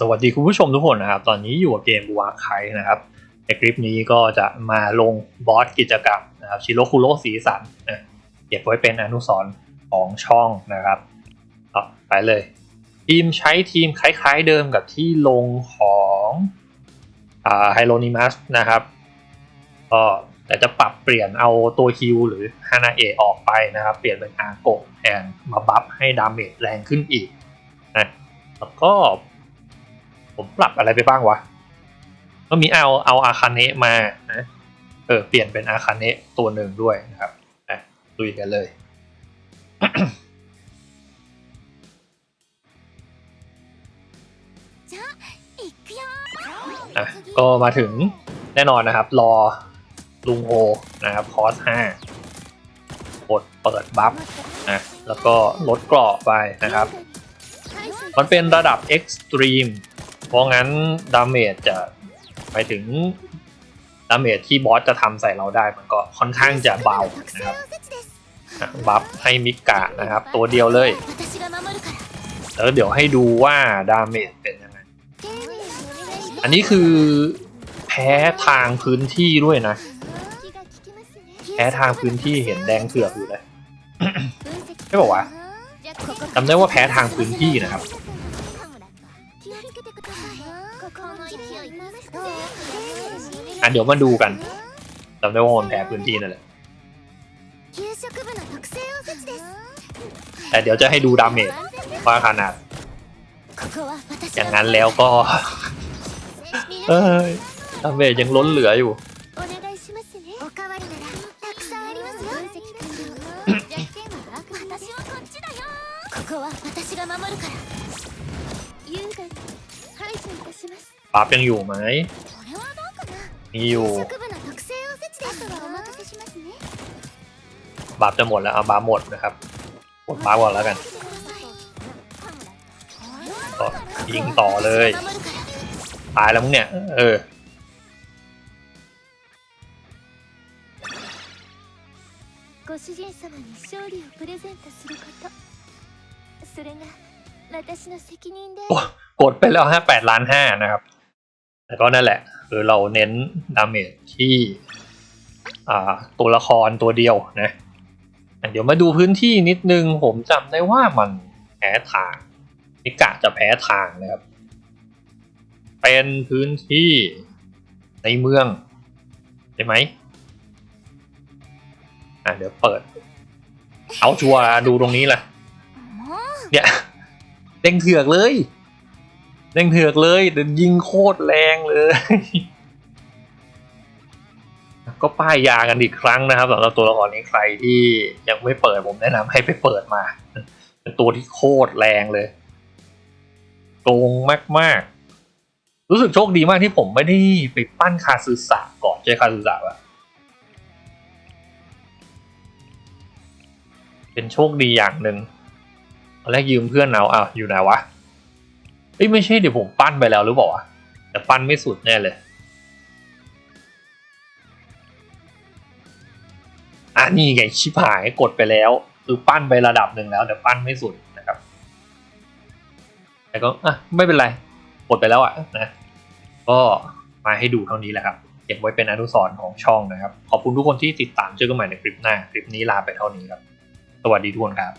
สวัสดีคุณผู้ชมทุกคนนะครับ ตอนนี้อยู่กับเกมวาไคนะครับในคลิปนี้ก็จะมาลงบอสกิจกรรมนะครับชิโรคุโรสีสันนะเก็บไว้เป็นอนุสรณ์ของช่องนะครับต่อไปเลย ทีมใช้ทีมคล้ายๆเดิมกับที่ลงของไฮโลนิมัสนะครับก็แต่จะปรับเปลี่ยนเอาตัวฮิวหรือฮานาเอะออกไปนะครับ เปลี่ยนเป็นอาโกะแทนมาบัฟให้ดาเมจแรงขึ้นอีกนะแล้วก็ ผมปรับอะไรไปบ้างวะ ก็มีเอาเอาอาคาเนะมานะเออเปลี่ยนเป็นอาคาเนะตัวหนึ่งด้วยนะครับอะลุยกันเลย อะ ก็มาถึงแน่นอนนะครับ รอลุงโอนะครับคอส5กดเปิดบัฟนะแล้วก็ลดเกราะไปนะครับ มันเป็นระดับ Extreme เพร ราะงั้นดาเมจจะไปถึงดาเมจที่บอสจะทำใส่เราได้มันก็ค่อนข้างจะเบานะครับบัฟให้มิกะนะครับ ตัวเดียวเลยแล้วเดี๋ยวให้ดูว่าดาเมจเป็นยังไง อันนี้คือแพ้ทางพื้นที่ด้วยนะ แพ้ทางพื้นที่เห็นแดงเถือกอยู่เลยไม่บอกว่าจำได้ว่าแพ้ทางพื้นที่นะครับ อ่ะเดี๋ยวมาดูกันจำได้ว่ามันแพ้พื้นที่นั่นแหละ แต่เดี๋ยวจะให้ดูดาเมจว่าขนาด อย่างนั้นแล้วก็ เอ้ยดาเมจยังล้นเหลืออยู่ おかわりならたくさんありますよ弱点は悪魔私はこっちだよここは私が守るから優雅に排除いたします ปั๊บยังอยู่ไหม これはどうかな มีอยู่ 食部の特性おせちですお任せしますね บัฟจะหมดแล้วเอาบัฟหมดนะครับกดบัฟก่อนแล้วกัน ก็ยิงต่อเลย 守るから ตายแล้วมึงเนี่ย เออ ご主人様に勝利をプレゼントすることそれが私の責任で โอ้กดไปแล้วฮะแปดล้านห้านะครับ แต่ก็นั่นแหละคือเราเน้นดาเมจที่อ่าตัวละครตัวเดียวนะอะเดี๋ยวมาดูพื้นที่นิดนึง ผมจำได้ว่ามันแพ้ทางนิกะจะแพ้ทางนะครับ เป็นพื้นที่ในเมืองใช่ไหมอะเดี๋ยวเปิด เอาชัวร์ดูตรงนี้แหละもうเนี่ย เด้งเถือกเลย เด้งเถือกเลยเดินยิงโคตรแรงเลย ก็ป้ายยากันอีกครั้งนะครับสำหรับตัวละครนี้ใครที่ยังไม่เปิดผมแนะนำให้ไปเปิดมา เป็นตัวที่โคตรแรงเลยโกงมากๆ รู้สึกโชคดีมากที่ผมไม่ได้ไปปั้นคาซึสะก่อนใช่คาซึสะปะเป็นโชคดีอย่างหนึ่ง ตอนแรกยืมเพื่อนเอาอ้าวอยู่ไหนวะเอ้ยไม่ใช่เดี๋ยวผมปั้นไปแล้วหรือเปล่าแต่ปั้นไม่สุดแน่เลย อะนี่ไงชิบหายกดไปแล้ว คือปั้นไประดับหนึ่งแล้วแต่ปั้นไม่สุดนะครับ แต่ก็อะไม่เป็นไร กดไปแล้วอะนะก็มาให้ดูเท่านี้แหละครับเก็บไว้เป็นอนุสรณ์ของช่องนะครับ ขอบคุณทุกคนที่ติดตามเจอกันใหม่ในคลิปหน้า คลิปนี้ลาไปเท่านี้ครับ สวัสดีทุกคนครับ